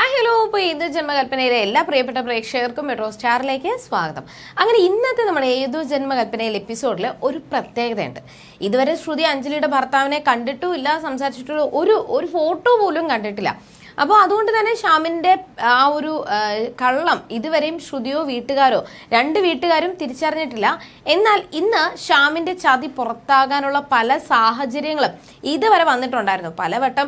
Hi hello ഇപ്പോൾ ഏതു ജന്മകൽപ്പനയിലെ എല്ലാ പ്രിയപ്പെട്ട പ്രേക്ഷകർക്കും മെട്രോ സ്റ്റാറിലേക്ക് സ്വാഗതം. അങ്ങനെ ഇന്നത്തെ നമ്മുടെ ഏതു ജന്മകൽപ്പനയിലെ എപ്പിസോഡിൽ ഒരു പ്രത്യേകതയുണ്ട്. ഇതുവരെ ശ്രുതി അഞ്ജലിയുടെ ഭർത്താവിനെ കണ്ടിട്ടുമില്ല സംസാരിച്ചിട്ടുള്ള ഒരു ഒരു ഫോട്ടോ പോലും കണ്ടിട്ടില്ല. അപ്പോൾ അതുകൊണ്ട് തന്നെ ഷാമിന്റെ ആ ഒരു കള്ളം ഇതുവരെയും ശ്രുതിയോ വീട്ടുകാരോ രണ്ട് വീട്ടുകാരും തിരിച്ചറിഞ്ഞിട്ടില്ല. എന്നാൽ ഇന്ന് ഷാമിന്റെ ചതി പുറത്താകാനുള്ള പല സാഹചര്യങ്ങളും ഇതുവരെ വന്നിട്ടുണ്ടായിരുന്നു. പലവട്ടം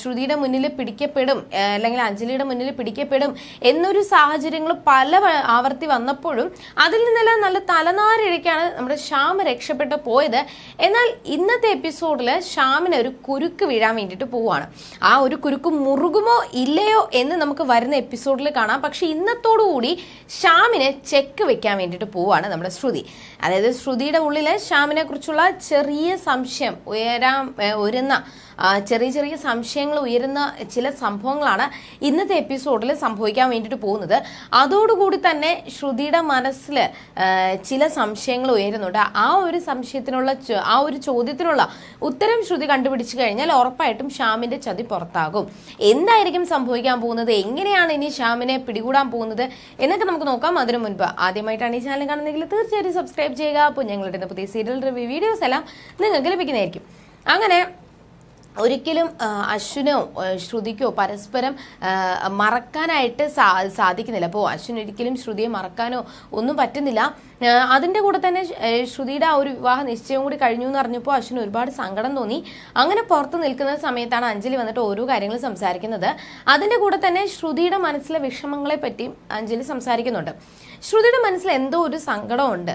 ശ്രുതിയുടെ മുന്നിൽ പിടിക്കപ്പെടും അല്ലെങ്കിൽ അഞ്ജലിയുടെ മുന്നിൽ പിടിക്കപ്പെടും എന്നൊരു സാഹചര്യങ്ങൾ പല ആവർത്തി വന്നപ്പോഴും അതിൽ നിന്നെല്ലാം നല്ല തലനാരിഴയ്ക്കാണ് നമ്മുടെ ഷ്യാം രക്ഷപ്പെട്ട് പോയത്. എന്നാൽ ഇന്നത്തെ എപ്പിസോഡിൽ ഷ്യാമിന് ഒരു കുരുക്ക് വീഴാൻ വേണ്ടിയിട്ട് പോവുകയാണ്. ആ ഒരു കുരുക്ക് മുറുകുമോ ഇല്ലയോ എന്ന് നമുക്ക് വരുന്ന എപ്പിസോഡിൽ കാണാം. പക്ഷെ ഇന്നത്തോടുകൂടി ശ്യാമിന് ചെക്ക് വെക്കാൻ വേണ്ടിയിട്ട് പോവുകയാണ് നമ്മുടെ ശ്രുതി. അതായത് ശ്രുതിയുടെ ഉള്ളിൽ ശ്യാമിനെ കുറിച്ചുള്ള ചെറിയ സംശയം ഉയരാൻ ഒരുന്ന ചെറിയ ചെറിയ സംശയങ്ങൾ ഉയരുന്ന ചില സംഭവങ്ങളാണ് ഇന്നത്തെ എപ്പിസോഡിൽ സംഭവിക്കാൻ വേണ്ടിയിട്ട് പോകുന്നത്. അതോടുകൂടി തന്നെ ശ്രുതിയുടെ മനസ്സിൽ ചില സംശയങ്ങൾ ഉയരുന്നുണ്ട്. ആ ഒരു സംശയത്തിനുള്ള ആ ഒരു ചോദ്യത്തിനുള്ള ഉത്തരം ശ്രുതി കണ്ടുപിടിച്ചു കഴിഞ്ഞാൽ ഉറപ്പായിട്ടും ശ്യാമിന്റെ ചതി പുറത്താകും. എന്തായിരിക്കും സംഭവിക്കാൻ പോകുന്നത്? എങ്ങനെയാണ് ഇനി ഷ്യാമിനെ പിടികൂടാൻ പോകുന്നത്? എന്നൊക്കെ നമുക്ക് നോക്കാം. അതിനു മുൻപ് ആദ്യമായിട്ടാണ് ഈ ചാനൽ കാണുന്നതെങ്കിൽ തീർച്ചയായിട്ടും സബ്സ്ക്രൈബ് ചെയ്യുക. അപ്പോൾ ഞങ്ങളുടെ പുതിയ സീരിയൽ റിവ്യൂ വീഡിയോസ് എല്ലാം നിങ്ങൾക്ക് ലഭിക്കുന്നതായിരിക്കും. അങ്ങനെ ഒരിക്കലും അശ്വിനോ ശ്രുതിക്കോ പരസ്പരം മറക്കാനായിട്ട് സാ സാധിക്കുന്നില്ല. അപ്പോൾ അശ്വിൻ ഒരിക്കലും ശ്രുതിയെ മറക്കാനോ ഒന്നും പറ്റുന്നില്ല. അതിന്റെ കൂടെ തന്നെ ശ്രുതിയുടെ ആ ഒരു വിവാഹ നിശ്ചയം കൂടി കഴിഞ്ഞു എന്ന് അറിഞ്ഞപ്പോൾ അശ്വിന് ഒരുപാട് സങ്കടം തോന്നി. അങ്ങനെ പുറത്ത് നിൽക്കുന്ന സമയത്താണ് അഞ്ജലി വന്നിട്ട് ഓരോ കാര്യങ്ങൾ സംസാരിക്കുന്നത്. അതിന്റെ കൂടെ തന്നെ ശ്രുതിയുടെ മനസ്സിലെ വിഷമങ്ങളെ പറ്റിയും അഞ്ജലി സംസാരിക്കുന്നുണ്ട്. ശ്രുതിയുടെ മനസ്സിൽ എന്തോ ഒരു സങ്കടമുണ്ട്.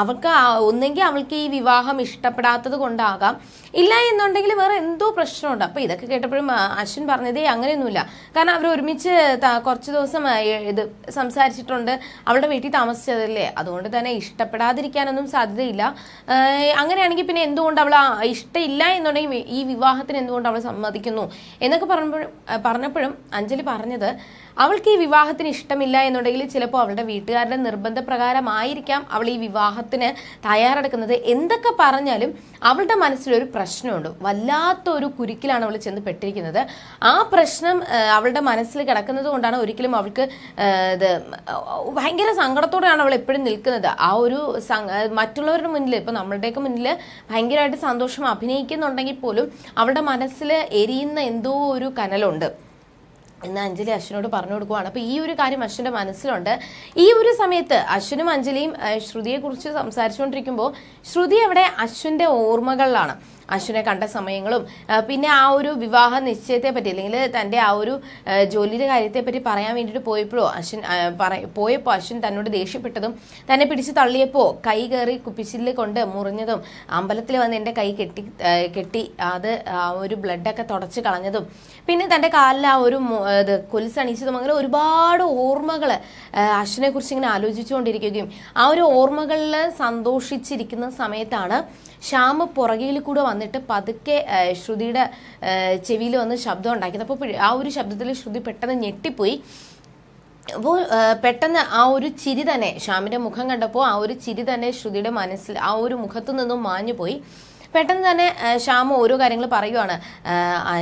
അവൾക്ക് ഒന്നെങ്കിൽ അവൾക്ക് ഈ വിവാഹം ഇഷ്ടപ്പെടാത്തത് കൊണ്ടാകാം. ഇല്ല എന്നുണ്ടെങ്കിൽ വേറെ എന്തോ പ്രശ്നമുണ്ട്. അപ്പോൾ ഇതൊക്കെ കേട്ടപ്പോഴും അശ്വിൻ പറഞ്ഞതേ അങ്ങനെയൊന്നുമില്ല. കാരണം അവർ ഒരുമിച്ച് കുറച്ച് ദിവസം ഇത് സംസാരിച്ചിട്ടുണ്ട്. അവളുടെ വീട്ടിൽ താമസിച്ചതല്ലേ? അതുകൊണ്ട് തന്നെ ഇഷ്ടപ്പെടാതിരിക്കാനൊന്നും സാധ്യതയില്ല. അങ്ങനെയാണെങ്കിൽ പിന്നെ എന്തുകൊണ്ട് അവൾ ഇഷ്ടമില്ല എന്നുണ്ടെങ്കിൽ ഈ വിവാഹത്തിന് എന്തുകൊണ്ട് അവൾ സമ്മതിക്കുന്നു? എന്നൊക്കെ പറഞ്ഞപ്പോഴും പറഞ്ഞപ്പോഴും അഞ്ജലി പറഞ്ഞത് അവൾക്ക് ഈ വിവാഹത്തിന് ഇഷ്ടമില്ല എന്നുണ്ടെങ്കിൽ ചിലപ്പോൾ അവളുടെ വീട്ടുകാരുടെ നിർബന്ധപ്രകാരമായിരിക്കാം അവൾ ഈ വിവാഹത്തിന് തയ്യാറെടുക്കുന്നത്. എന്തൊക്കെ പറഞ്ഞാലും അവളുടെ മനസ്സിലൊരു പ്രശ്നമുണ്ട്. വല്ലാത്തൊരു കുരുക്കിലാണ് അവൾ ചെന്ന് പെട്ടിരിക്കുന്നത്. ആ പ്രശ്നം അവളുടെ മനസ്സിൽ കിടക്കുന്നത് കൊണ്ടാണ് ഒരിക്കലും അവൾക്ക് ഇത് ഭയങ്കര സങ്കടത്തോടെയാണ് അവൾ എപ്പോഴും നിൽക്കുന്നത്. ആ ഒരു മറ്റുള്ളവരുടെ മുന്നിൽ ഇപ്പം നമ്മളുടെയൊക്കെ മുന്നിൽ ഭയങ്കരമായിട്ട് സന്തോഷം അഭിനയിക്കുന്നുണ്ടെങ്കിൽ പോലും അവളുടെ മനസ്സിൽ എരിയുന്ന എന്തോ ഒരു കനലുണ്ട്. എന്ന് അഞ്ജലി അശ്വിനോട് പറഞ്ഞു കൊടുക്കുവാണ്. അപ്പൊ ഈ ഒരു കാര്യം അശ്വിന്റെ മനസ്സിലുണ്ട്. ഈ ഒരു സമയത്ത് അശ്വിനും അഞ്ജലിയും ശ്രുതിയെ കുറിച്ച് സംസാരിച്ചുകൊണ്ടിരിക്കുമ്പോൾ ശ്രുതി അവിടെ അശ്വിന്റെ ഓർമ്മകളിലാണ്. അശ്വിനെ കണ്ട സമയങ്ങളും പിന്നെ ആ ഒരു വിവാഹ നിശ്ചയത്തെ പറ്റി അല്ലെങ്കിൽ തന്റെ ആ ഒരു ജോലിയുടെ കാര്യത്തെ പറ്റി പറയാൻ വേണ്ടിയിട്ട് പോയപ്പോഴോ അശ്വിൻ പോയപ്പോൾ അശ്വിൻ തന്നോട് ദേഷ്യപ്പെട്ടതും തന്നെ പിടിച്ച് തള്ളിയപ്പോൾ കൈ കയറി കുപ്പിച്ചില്ല് കൊണ്ട് മുറിഞ്ഞതും അമ്പലത്തിൽ വന്ന് എന്റെ കൈ കെട്ടി കെട്ടി അത് ആ ഒരു ബ്ലഡൊക്കെ തുടച്ച് കളഞ്ഞതും പിന്നെ തന്റെ കാലിൽ ആ ഒരു ഇത് കൊലുസണിച്ചതും അങ്ങനെ ഒരുപാട് ഓർമ്മകൾ അശ്വിനെ കുറിച്ച് ഇങ്ങനെ ആലോചിച്ചുകൊണ്ടിരിക്കുകയും ആ ഒരു ഓർമ്മകളിൽ സന്തോഷിച്ചിരിക്കുന്ന സമയത്താണ് ശ്യാമ പുറകിൽ കൂടെ വന്നിട്ട് പതുക്കെ ശ്രുതിയുടെ ചെവിയിൽ വന്ന് ശബ്ദം ഉണ്ടാക്കിയത്. അപ്പോൾ ആ ഒരു ശബ്ദത്തിൽ ശ്രുതി പെട്ടെന്ന് ഞെട്ടിപ്പോയി. അപ്പോൾ പെട്ടെന്ന് ആ ഒരു ചിരി തന്നെ ശ്യാമിന്റെ മുഖം കണ്ടപ്പോൾ ആ ഒരു ചിരി തന്നെ ശ്രുതിയുടെ മനസ്സിൽ ആ ഒരു മുഖത്തു നിന്നും മാഞ്ഞു പോയി പെട്ടെന്ന് തന്നെ ശ്യാമ ഓരോ കാര്യങ്ങൾ പറയുവാണ്.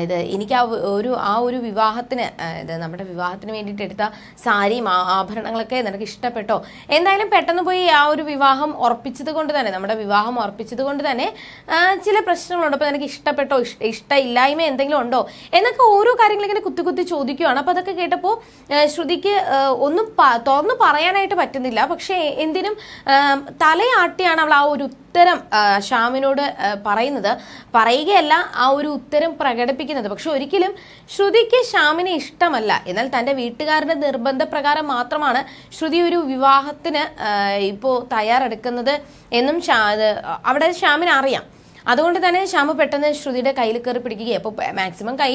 ഇത് എനിക്ക് ആ ഒരു ആ ഒരു വിവാഹത്തിന് ഇത് നമ്മുടെ വിവാഹത്തിന് വേണ്ടിയിട്ട് എടുത്ത സാരിയും ആഭരണങ്ങളൊക്കെ നിനക്ക് ഇഷ്ടപ്പെട്ടോ? എന്തായാലും പെട്ടെന്ന് പോയി ആ ഒരു വിവാഹം ഉറപ്പിച്ചത് കൊണ്ട് തന്നെ നമ്മുടെ വിവാഹം ഉറപ്പിച്ചത് കൊണ്ട് തന്നെ ചില പ്രശ്നങ്ങളുണ്ട്. അപ്പോൾ നിനക്ക് ഇഷ്ടപ്പെട്ടോ? ഇഷ്ട ഇഷ്ടമില്ലായ്മ എന്തെങ്കിലും ഉണ്ടോ? എന്നൊക്കെ ഓരോ കാര്യങ്ങൾ ഇങ്ങനെ കുത്തി കുത്തി ചോദിക്കുവാണ്. അപ്പോൾ അതൊക്കെ കേട്ടപ്പോൾ ശ്രുതിക്ക് ഒന്നും തുറന്നു പറയാനായിട്ട് പറ്റുന്നില്ല. പക്ഷേ എന്തിനും തലയാട്ടിയാണ് അവൾ ആ ഒരു ഉത്തരം ആ, പറയുന്നത്. പറയുകയല്ല ആ ഒരു ഉത്തരം പ്രകടിപ്പിക്കുന്നത്. പക്ഷെ ഒരിക്കലും ശ്രുതിക്ക് ശ്യാമിനെ ഇഷ്ടമല്ല. എന്നാൽ തന്റെ വീട്ടുകാരുടെ നിർബന്ധപ്രകാരം മാത്രമാണ് ശ്രുതി ഒരു വിവാഹത്തിന് ഇപ്പോൾ തയ്യാറെടുക്കുന്നത് എന്നും അവിടെ ശ്യാമിന് അറിയാം അതുകൊണ്ട് തന്നെ ശ്യാമ പെട്ടെന്ന് ശ്രുതിയുടെ കയ്യിൽ കയറി പിടിക്കുകയും. അപ്പോൾ മാക്സിമം കൈ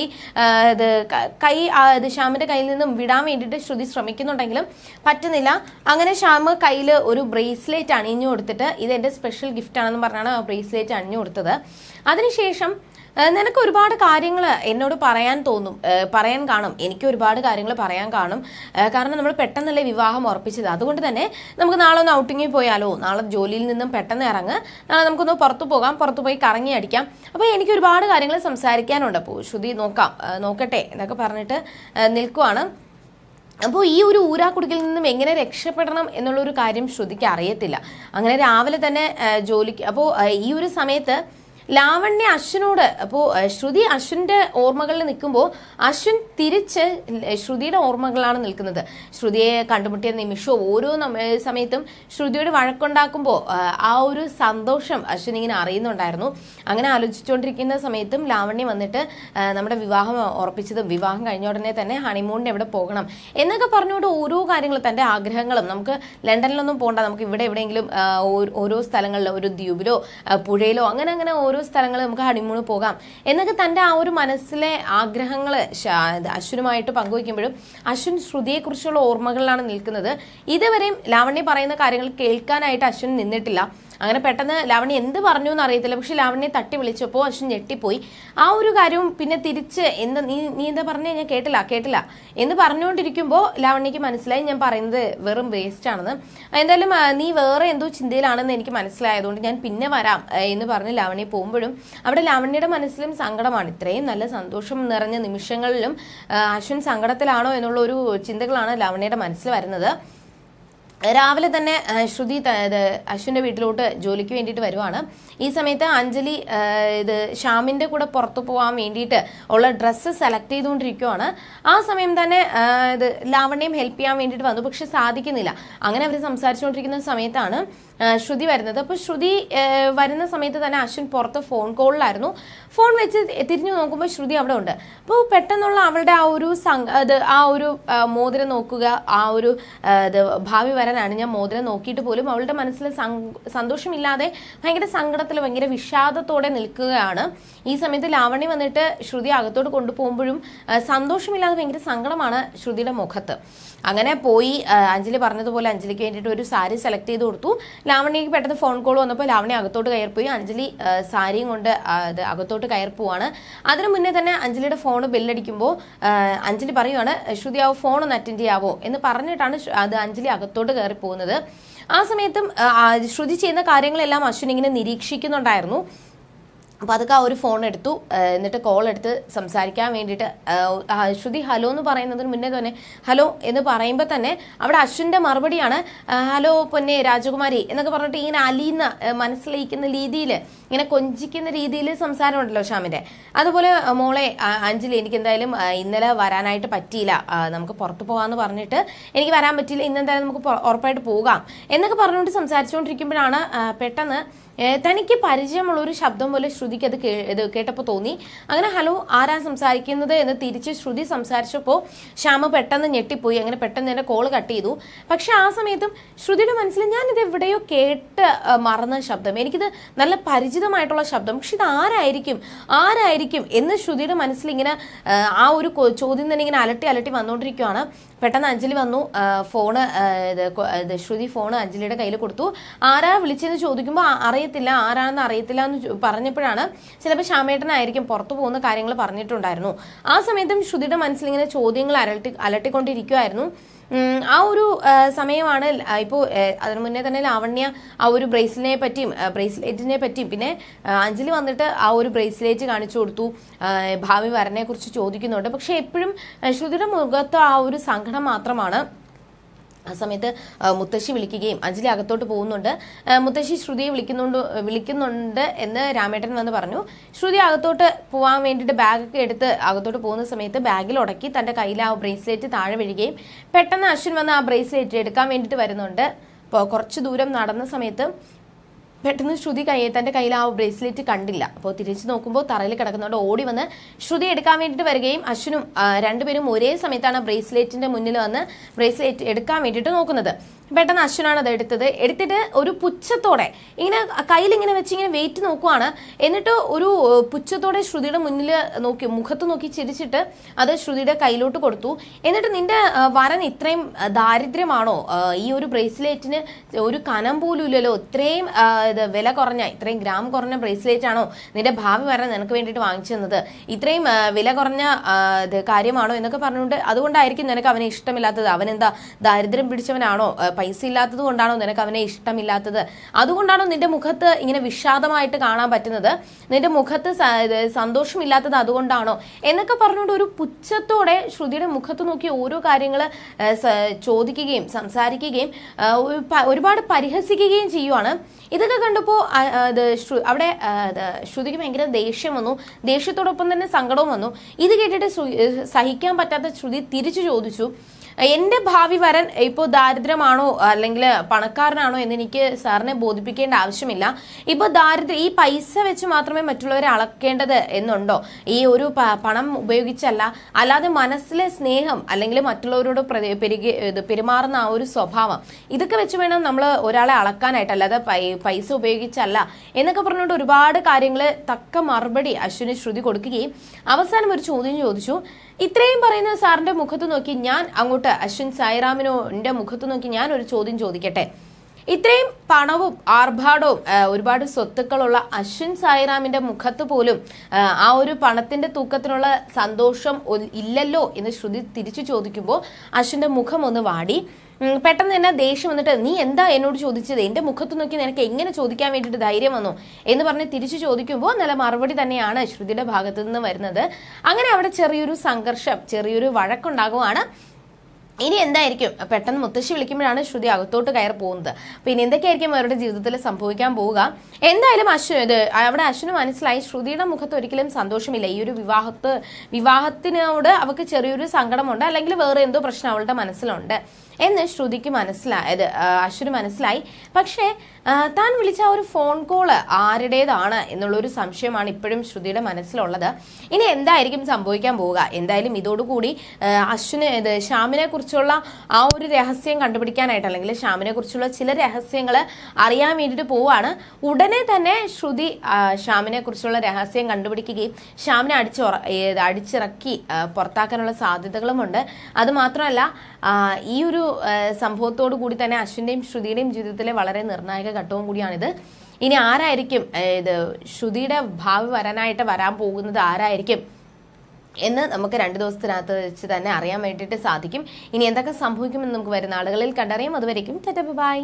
ഇത് കൈ ഇത് ശ്യാമിന്റെ കയ്യിൽ നിന്നും വിടാൻ വേണ്ടിയിട്ട് ശ്രുതി ശ്രമിക്കുന്നുണ്ടെങ്കിലും പറ്റുന്നില്ല. അങ്ങനെ ശ്യാമ കയ്യിൽ ഒരു ബ്രേസ്ലെറ്റ് അണിഞ്ഞു കൊടുത്തിട്ട് ഇത് എന്റെ സ്പെഷ്യൽ ഗിഫ്റ്റ് ആണെന്ന് പറഞ്ഞാണ് ആ ബ്രേസ്ലെറ്റ് അണിഞ്ഞു കൊടുത്തത്. അതിനുശേഷം നിനക്ക് ഒരുപാട് കാര്യങ്ങൾ എന്നോട് പറയാൻ തോന്നും പറയാൻ കാണും. എനിക്ക് ഒരുപാട് കാര്യങ്ങൾ പറയാൻ കാണും. കാരണം നമ്മൾ പെട്ടെന്നല്ലേ വിവാഹം ഉറപ്പിച്ചത്. അതുകൊണ്ട് തന്നെ നമുക്ക് നാളെ ഒന്ന് ഔട്ടിങ്ങിൽ പോയാലോ? നാളെ ജോലിയിൽ നിന്നും പെട്ടെന്ന് ഇറങ്ങ്. നാളെ നമുക്കൊന്ന് പുറത്തു പോകാം. പുറത്തു പോയി കറങ്ങി അടിക്കാം അപ്പോൾ എനിക്ക് ഒരുപാട് കാര്യങ്ങൾ സംസാരിക്കാനുണ്ട്. അപ്പോൾ ശ്രുതി നോക്കാം. നോക്കട്ടെ എന്നൊക്കെ പറഞ്ഞിട്ട് നിൽക്കുവാണ്. അപ്പോൾ ഈ ഒരു ഊരാക്കുടുക്കിൽ നിന്നും എങ്ങനെ രക്ഷപ്പെടണം എന്നുള്ളൊരു കാര്യം ശ്രുതിക്ക് അറിയത്തില്ല. അങ്ങനെ രാവിലെ തന്നെ ജോലിക്ക് അപ്പോൾ ഈ ഒരു സമയത്ത് ലാവണ്യ അശ്വനോട് അപ്പോൾ ശ്രുതി അശ്വിന്റെ ഓർമ്മകളിൽ നിൽക്കുമ്പോൾ അശ്വിൻ തിരിച്ച് ശ്രുതിയുടെ ഓർമ്മകളാണ് നിൽക്കുന്നത്. ശ്രുതിയെ കണ്ടുമുട്ടിയ നിമിഷവും ഓരോ സമയത്തും ശ്രുതിയുടെ വഴക്കുണ്ടാക്കുമ്പോൾ ആ, ഒരു സന്തോഷം അശ്വിൻ ഇങ്ങനെ അറിയുന്നുണ്ടായിരുന്നു. അങ്ങനെ ആലോചിച്ചുകൊണ്ടിരിക്കുന്ന സമയത്തും ലാവണ്യ വന്നിട്ട് നമ്മുടെ വിവാഹം ഉറപ്പിച്ചതും വിവാഹം കഴിഞ്ഞ ഉടനെ തന്നെ ഹണിമൂണിന് എവിടെ പോകണം എന്നൊക്കെ പറഞ്ഞുകൊണ്ട് ഓരോ കാര്യങ്ങളും തന്റെ ആഗ്രഹങ്ങളും നമുക്ക് ലണ്ടനിലൊന്നും പോകണ്ട നമുക്ക് ഇവിടെ എവിടെയെങ്കിലും ഓരോ സ്ഥലങ്ങളിൽ ഒരു ദ്വീപിലോ പുഴയിലോ അങ്ങനെ അങ്ങനെ ഓരോ സ്ഥലങ്ങളിൽ നമുക്ക് ഹണിമൂണ് പോകാം. എന്നൊക്കെ തന്റെ ആ ഒരു മനസ്സിലെ ആഗ്രഹങ്ങൾ അശ്വിനുമായിട്ട് പങ്കുവയ്ക്കുമ്പോഴും അശ്വിൻ ശ്രുതിയെക്കുറിച്ചുള്ള ഓർമ്മകളിലാണ് നിൽക്കുന്നത്. ഇതുവരെയും ലാവണ്യ പറയുന്ന കാര്യങ്ങൾ കേൾക്കാനായിട്ട് അശ്വിൻ നിന്നിട്ടില്ല. അങ്ങനെ പെട്ടെന്ന് ലാവണ്യ എന്ത് പറഞ്ഞു എന്ന് അറിയത്തില്ല. പക്ഷെ ലാവണ്യെ തട്ടി വിളിച്ചപ്പോൾ അശ്വിൻ ഞെട്ടിപ്പോയി. ആ ഒരു കാര്യവും പിന്നെ തിരിച്ച് എന്താ നീ നീ എന്താ പറഞ്ഞേ? ഞാൻ കേട്ടില്ല കേട്ടില്ല. എന്ന് പറഞ്ഞുകൊണ്ടിരിക്കുമ്പോൾ ലാവണ്യക്ക് മനസ്സിലായി. ഞാൻ പറയുന്നത് വെറും വേസ്റ്റ് ആണെന്ന്. എന്തായാലും നീ വേറെ എന്തോ ചിന്തയിലാണെന്ന് എനിക്ക് മനസ്സിലായതുകൊണ്ട് ഞാൻ പിന്നെ വരാം എന്ന് പറഞ്ഞ് ലാവണ്യ പോകുമ്പോഴും അവിടെ ലാവണ്യയുടെ മനസ്സിലും സങ്കടമാണ്. ഇത്രയും നല്ല സന്തോഷം നിറഞ്ഞ നിമിഷങ്ങളിലും അശ്വിൻ സങ്കടത്തിലാണോ എന്നുള്ള ഒരു ചിന്തകളാണ് ലാവണ്യയുടെ മനസ്സിൽ വരുന്നത്. രാവിലെ തന്നെ ശ്രുതി അശ്വിന്റെ വീട്ടിലോട്ട് ജോലിക്ക് വേണ്ടിയിട്ട് വരുവാണ്. ഈ സമയത്ത് അഞ്ജലി ഇത് ശ്യാമിന്റെ കൂടെ പുറത്തു പോകാൻ വേണ്ടിയിട്ട് ഉള്ള ഡ്രസ്സ് സെലക്ട് ചെയ്തുകൊണ്ടിരിക്കുവാണ്. ആ സമയം തന്നെ ഇത് ലാവണ്യം ഹെൽപ്പ് ചെയ്യാൻ വേണ്ടിയിട്ട് വന്നു. പക്ഷെ സാധിക്കുന്നില്ല. അങ്ങനെ അവർ സംസാരിച്ചുകൊണ്ടിരിക്കുന്ന സമയത്താണ് ശ്രുതി വരുന്നത്. അപ്പോൾ ശ്രുതി വരുന്ന സമയത്ത് തന്നെ അശ്വിൻ പുറത്ത് ഫോൺ കോളിലായിരുന്നു ഫോൺ വെച്ച് തിരിഞ്ഞു നോക്കുമ്പോൾ ശ്രുതി അവിടെ ഉണ്ട്. അപ്പോൾ പെട്ടെന്നുള്ള അവളുടെ ആ ഒരു സങ് ആ ഒരു മോതിരം നോക്കുക ആ ഒരു ഭാവി വരാനാണ് ഞാൻ മോതിരം നോക്കിയിട്ട് പോലും അവളുടെ മനസ്സിൽ സന്തോഷമില്ലാതെ ഭയങ്കര സങ്കടത്തിൽ ഭയങ്കര വിഷാദത്തോടെ നിൽക്കുകയാണ്. ഈ സമയത്ത് ലാവണി വന്നിട്ട് ശ്രുതി അകത്തോട്ട് കൊണ്ടുപോകുമ്പോഴും സന്തോഷമില്ലാതെ ഭയങ്കര സങ്കടമാണ് ശ്രുതിയുടെ മുഖത്ത്. അങ്ങനെ പോയി അഞ്ജലി പറഞ്ഞതുപോലെ അഞ്ജലിക്ക് വേണ്ടിയിട്ട് ഒരു സാരി സെലക്ട് ചെയ്ത് കൊടുത്തു. ലാവണിക്ക് പെട്ടെന്ന് ഫോൺ കോൾ വന്നപ്പോൾ ലാവണി അകത്തോട്ട് കയറിപ്പോയി. അഞ്ജലി സാരിയും കൊണ്ട് അത് അകത്തോട്ട് കയറി പോവാണ്. അതിനു മുന്നേ തന്നെ അഞ്ജലിയുടെ ഫോൺ ബെല്ലടിക്കുമ്പോൾ അഞ്ജലി പറയുവാണ് ശ്രുതിയാവോ ഫോൺ ഒന്ന് അറ്റൻഡ് ചെയ്യാവോ? എന്ന് പറഞ്ഞിട്ടാണ് അത് അഞ്ജലി അകത്തോട്ട് കയറി പോകുന്നത് ആ സമയത്തും ശ്രുതി ചെയ്യുന്ന കാര്യങ്ങളെല്ലാം അശ്വിൻ ഇങ്ങനെ നിരീക്ഷിക്കുന്നുണ്ടായിരുന്നു. അപ്പോൾ അതൊക്കെ ആ ഒരു ഫോൺ എടുത്തു. എന്നിട്ട് കോൾ എടുത്ത് സംസാരിക്കാൻ വേണ്ടിയിട്ട് ആ, ഹലോ എന്ന് പറയുന്നതിന് മുന്നേ തന്നെ ഹലോ എന്ന് പറയുമ്പോൾ തന്നെ അവിടെ അശ്വിന്റെ മറുപടിയാണ് ഹലോ പൊന്നെ രാജകുമാരി എന്നൊക്കെ പറഞ്ഞിട്ട് ഇങ്ങനെ അലിയുന്ന മനസ്സിലേക്കുന്ന രീതിയിൽ ഇങ്ങനെ കൊഞ്ചിക്കുന്ന രീതിയിൽ സംസാരമുണ്ടല്ലോ ഷ്യാമിന്റെ അതുപോലെ മോളെ അഞ്ജലി എനിക്ക് എന്തായാലും ഇന്നലെ വരാനായിട്ട് പറ്റിയില്ല. നമുക്ക് പുറത്ത് പോകാമെന്ന് പറഞ്ഞിട്ട് എനിക്ക് വരാൻ പറ്റിയില്ല. ഇന്നെന്തായാലും നമുക്ക് ഉറപ്പായിട്ട് പോകാം എന്നൊക്കെ പറഞ്ഞുകൊണ്ട് സംസാരിച്ചുകൊണ്ടിരിക്കുമ്പോഴാണ് പെട്ടെന്ന് തനിക്ക് പരിചയമുള്ള ഒരു ശബ്ദം പോലെ ശ്രുതിക്ക് അത് കേട്ടപ്പോൾ തോന്നി. അങ്ങനെ ഹലോ ആരാ സംസാരിക്കുന്നത് എന്ന് തിരിച്ച് ശ്രുതി സംസാരിച്ചപ്പോൾ ശ്യാമ പെട്ടെന്ന് ഞെട്ടിപ്പോയി. അങ്ങനെ പെട്ടെന്ന് തന്നെ കോൾ കട്ട് ചെയ്തു. പക്ഷെ ആ സമയത്തും ശ്രുതിയുടെ മനസ്സിൽ ഞാനിത് എവിടെയോ കേട്ട് മറന്ന ശബ്ദം. എനിക്കിത് നല്ല പരിചിതമായിട്ടുള്ള ശബ്ദം. പക്ഷെ ഇത് ആരായിരിക്കും? ആരായിരിക്കും? എന്ന് ശ്രുതിയുടെ മനസ്സിൽ ഇങ്ങനെ ആ, ഒരു ചോദ്യം തന്നെ ഇങ്ങനെ അലട്ടി അലട്ടി വന്നുകൊണ്ടിരിക്കുകയാണ് പെട്ടെന്ന് അഞ്ജലി വന്നു. ഫോണ് ശ്രുതി ഫോണ് അഞ്ജലിയുടെ കയ്യിൽ കൊടുത്തു. ആരാ വിളിച്ചെന്ന് ചോദിക്കുമ്പോൾ ആ- അറിയത്തില്ല ആരാണെന്ന് അറിയത്തില്ല എന്ന് പറഞ്ഞപ്പോഴാണ് ചിലപ്പോൾ ശ്യാമേട്ടനായിരിക്കും പുറത്തു പോകുന്ന കാര്യങ്ങൾ പറഞ്ഞിട്ടുണ്ടായിരുന്നു. ആ സമയത്തും ശ്രുതിയുടെ മനസ്സിൽ ഇങ്ങനെ ചോദ്യങ്ങൾ അലട്ടി അലട്ടിക്കൊണ്ടിരിക്കുമായിരുന്നു ആ ഒരു സമയമാണ് ഇപ്പോൾ അതിനു മുന്നേ തന്നെ ലാവണ്യ ആ ഒരു ബ്രേസ്ലിനെ പറ്റിയും ബ്രേസ്ലെറ്റിനെ പറ്റിയും പിന്നെ അഞ്ജലി വന്നിട്ട് ആ ഒരു ബ്രേസ്ലെറ്റ് കാണിച്ചു കൊടുത്തു. ഭാവി വരനെ കുറിച്ച് ചോദിക്കുന്നുണ്ട്. പക്ഷെ എപ്പോഴും ശ്രുതിയുടെ മുഖത്ത് ആ ഒരു സങ്കടം മാത്രമാണ്. ആ സമയത്ത് മുത്തശ്ശി വിളിക്കുകയും അഞ്ജലി അകത്തോട്ട് പോകുന്നുണ്ട്. മുത്തശ്ശി ശ്രുതിയെ വിളിക്കുന്നുണ്ട് വിളിക്കുന്നുണ്ട് എന്ന് രാമേട്ടൻ വന്ന് പറഞ്ഞു. ശ്രുതി അകത്തോട്ട് പോകാൻ വേണ്ടിയിട്ട് ബാഗൊക്കെ എടുത്ത് അകത്തോട്ട് പോകുന്ന സമയത്ത് ബാഗിൽ ഉടക്കി തന്റെ കയ്യിൽ ആ ബ്രേസ്ലെറ്റ് താഴെ വീഴുകയും പെട്ടെന്ന് അശ്വിൻ വന്ന് ആ ബ്രേസ്ലെറ്റ് എടുക്കാൻ വേണ്ടിയിട്ട് വരുന്നുണ്ട്. അപ്പോൾ കുറച്ച് ദൂരം നടന്ന സമയത്ത് പെട്ടെന്ന് ശ്രുതി കൈ തന്റെ കയ്യിൽ ആ ബ്രേസ്ലെറ്റ് കണ്ടില്ല. അപ്പോൾ തിരിച്ചു നോക്കുമ്പോൾ തറയിൽ കിടക്കുന്നതുകൊണ്ട് ഓടി വന്ന് ശ്രുതി എടുക്കാൻ വേണ്ടിയിട്ട് വരികയും അശ്വിനും രണ്ടുപേരും ഒരേ സമയത്താണ് ബ്രേസ്ലെറ്റിന്റെ മുന്നിൽ വന്ന് ബ്രേസ്ലെറ്റ് എടുക്കാൻ വേണ്ടിയിട്ട് നോക്കുന്നത്. പെട്ടെന്ന് അശ്വിനാണ് അത് എടുത്തത്. എടുത്തിട്ട് ഒരു പുച്ഛത്തോടെ ഇങ്ങനെ കയ്യിൽ ഇങ്ങനെ വെച്ച് ഇങ്ങനെ വെയിറ്റ് നോക്കുവാണ്. എന്നിട്ട് ഒരു പുച്ഛത്തോടെ ശ്രുതിയുടെ മുന്നിൽ നോക്കി മുഖത്ത് നോക്കി ചിരിച്ചിട്ട് അത് ശ്രുതിയുടെ കയ്യിലോട്ട് കൊടുത്തു. എന്നിട്ട് നിന്റെ വരൻ ഇത്രയും ദാരിദ്ര്യമാണോ? ഈ ഒരു ബ്രേസ്ലെറ്റിന് ഒരു കനം പോലും ഇല്ലല്ലോ. ഇത്രയും ഇത് വില കുറഞ്ഞ ഇത്രയും ഗ്രാം കുറഞ്ഞ ബ്രേസ്ലെറ്റ് ആണോ നിന്റെ ഭാവി വരെ നിനക്ക് വേണ്ടിയിട്ട് വാങ്ങിച്ചു തന്നത്? ഇത്രയും വില കുറഞ്ഞ ഇത് കാര്യമാണോ എന്നൊക്കെ പറഞ്ഞുകൊണ്ട് അതുകൊണ്ടായിരിക്കും നിനക്ക് അവനെ ഇഷ്ടമില്ലാത്തത്. അവൻ എന്താ ദാരിദ്ര്യം പിടിച്ചവനാണോ? പൈസ ഇല്ലാത്തത് കൊണ്ടാണോ നിനക്ക് അവനെ ഇഷ്ടമില്ലാത്തത്? അതുകൊണ്ടാണോ നിന്റെ മുഖത്ത് ഇങ്ങനെ വിഷാദമായിട്ട് കാണാൻ പറ്റുന്നത്? നിന്റെ മുഖത്ത് സന്തോഷമില്ലാത്തത് അതുകൊണ്ടാണോ? എന്നൊക്കെ പറഞ്ഞുകൊണ്ട് ഒരു പുച്ഛത്തോടെ ശ്രുതിയുടെ മുഖത്ത് നോക്കി ഓരോ കാര്യങ്ങൾ ചോദിക്കുകയും സംസാരിക്കുകയും ഒരുപാട് പരിഹസിക്കുകയും ചെയ്യുവാണ്. ഇതൊക്കെ കണ്ടപ്പോൾ അവിടെ ശ്രുതിക്ക് ഭയങ്കര ദേഷ്യം വന്നു. ദേഷ്യത്തോടൊപ്പം തന്നെ സങ്കടവും വന്നു. ഇത് കേട്ടിട്ട് സഹിക്കാൻ പറ്റാത്ത ശ്രുതി തിരിച്ചു ചോദിച്ചു. എന്റെ ഭാവി വരൻ ഇപ്പോൾ ദാരിദ്ര്യമാണോ അല്ലെങ്കിൽ പണക്കാരനാണോ എന്ന് എനിക്ക് സാറിനെ ബോധിപ്പിക്കേണ്ട ആവശ്യമില്ല. ഇപ്പോൾ ദാരിദ്ര്യം ഈ പൈസ വെച്ച് മാത്രമേ മറ്റുള്ളവരെ അളക്കേണ്ടത് എന്നുണ്ടോ? ഈ ഒരു പണം ഉപയോഗിച്ചല്ല അല്ലാതെ മനസ്സിലെ സ്നേഹം അല്ലെങ്കിൽ മറ്റുള്ളവരോട് പെരുമാറുന്ന ആ ഒരു സ്വഭാവം ഇതൊക്കെ വെച്ച് വേണം നമ്മൾ ഒരാളെ അളക്കാനായിട്ട് അല്ലാതെ പൈസ ഉപയോഗിച്ചല്ല എന്നൊക്കെ പറഞ്ഞുകൊണ്ട് ഒരുപാട് കാര്യങ്ങൾ തക്ക മറുപടി അശ്വിന് ശ്രുതി കൊടുക്കുകയും അവസാനം ഒരു ചോദ്യം ചോദിച്ചു. ഇത്രയും പറയുന്ന സാറിന്റെ മുഖത്ത് നോക്കി ഞാൻ അങ്ങോട്ട് അശ്വിൻ സായിറാമിനോ എന്റെ മുഖത്ത് നോക്കി ഞാൻ ഒരു ചോദ്യം ചോദിക്കട്ടെ? ഇത്രയും പണവും ആർഭാടവും ഒരുപാട് സ്വത്തുക്കളുള്ള അശ്വിൻ സായിറാമിന്റെ മുഖത്ത് പോലും ആ, ഒരു പണത്തിന്റെ തൂക്കത്തിനുള്ള സന്തോഷം ഇല്ലല്ലോ എന്ന് ശ്രുതി തിരിച്ചു ചോദിക്കുമ്പോൾ അശ്വിന്റെ മുഖം ഒന്ന് വാടി. പെട്ടെന്ന് തന്നെ ദേഷ്യം വന്നിട്ട് നീ എന്താ എന്നോട് ചോദിച്ചത്? എന്റെ മുഖത്ത് നോക്കി നിനക്ക് എങ്ങനെ ചോദിക്കാൻ വേണ്ടിയിട്ട് ധൈര്യം വന്നു? എന്ന് പറഞ്ഞ് തിരിച്ചു ചോദിക്കുമ്പോൾ നല്ല മറുപടി തന്നെയാണ് ശ്രുതിയുടെ ഭാഗത്തു നിന്ന് വരുന്നത്. അങ്ങനെ അവിടെ ചെറിയൊരു സംഘർഷം ചെറിയൊരു വഴക്കുണ്ടാകുവാണ്. ഇനി എന്തായിരിക്കും? പെട്ടെന്ന് മുത്തശ്ശി വിളിക്കുമ്പോഴാണ് ശ്രുതി അകത്തോട്ട് കയറി പോകുന്നത്. പിന്നെ എന്തൊക്കെയായിരിക്കും അവരുടെ ജീവിതത്തിൽ സംഭവിക്കാൻ പോവുക? എന്തായാലും അശ്വ ഇത് അവിടെ അശ്വിന് മനസ്സിലായി ശ്രുതിയുടെ മുഖത്ത് ഒരിക്കലും സന്തോഷമില്ല. ഈ ഒരു വിവാഹത്ത് വിവാഹത്തിനോട് അവൾക്ക് ചെറിയൊരു സങ്കടമുണ്ട്. അല്ലെങ്കിൽ വേറെ എന്തോ പ്രശ്നം അവളുടെ മനസ്സിലുണ്ട്. എന്ന് ശ്രുതിക്ക് മനസ്സിലായത് അശ്വിന് മനസ്സിലായി. പക്ഷേ താൻ വിളിച്ച ഒരു ഫോൺ കോൾ ആരുടേതാണ് എന്നുള്ളൊരു സംശയമാണ് ഇപ്പോഴും ശ്രുതിയുടെ മനസ്സിലുള്ളത്. ഇനി എന്തായിരിക്കും സംഭവിക്കാൻ പോവുക? എന്തായാലും ഇതോടുകൂടി അശ്വിന് ഇത് ശ്യാമിനെ കുറിച്ചുള്ള ആ ഒരു രഹസ്യം കണ്ടുപിടിക്കാനായിട്ട് അല്ലെങ്കിൽ ശ്യാമിനെ കുറിച്ചുള്ള ചില രഹസ്യങ്ങൾ അറിയാൻ വേണ്ടിയിട്ട് പോവാണ് ഉടനെ തന്നെ ശ്രുതി ശ്യാമിനെ കുറിച്ചുള്ള രഹസ്യം കണ്ടുപിടിക്കുകയും ശ്യാമിനെ അടിച്ചു അടിച്ചിറക്കി പുറത്താക്കാനുള്ള സാധ്യതകളുമുണ്ട്. അത് മാത്രമല്ല ആ, ഈ ഒരു സംഭവത്തോടു കൂടി തന്നെ അശ്വിന്റെയും ശ്രുതിയുടെയും ജീവിതത്തിലെ വളരെ നിർണായക ഘട്ടവും കൂടിയാണിത്. ഇനി ആരായിരിക്കും ഇത് ശ്രുതിയുടെ ഭാവി വരാനായിട്ട് വരാൻ പോകുന്നത് ആരായിരിക്കും എന്ന് നമുക്ക് രണ്ട് ദിവസത്തിനകത്ത് വെച്ച് തന്നെ അറിയാൻ വേണ്ടിയിട്ട് സാധിക്കും. ഇനി എന്തൊക്കെ സംഭവിക്കുമെന്ന് നമുക്ക് വരുന്ന ആളുകളിൽ കണ്ടറിയാം. അതുവരേക്കും ബൈ.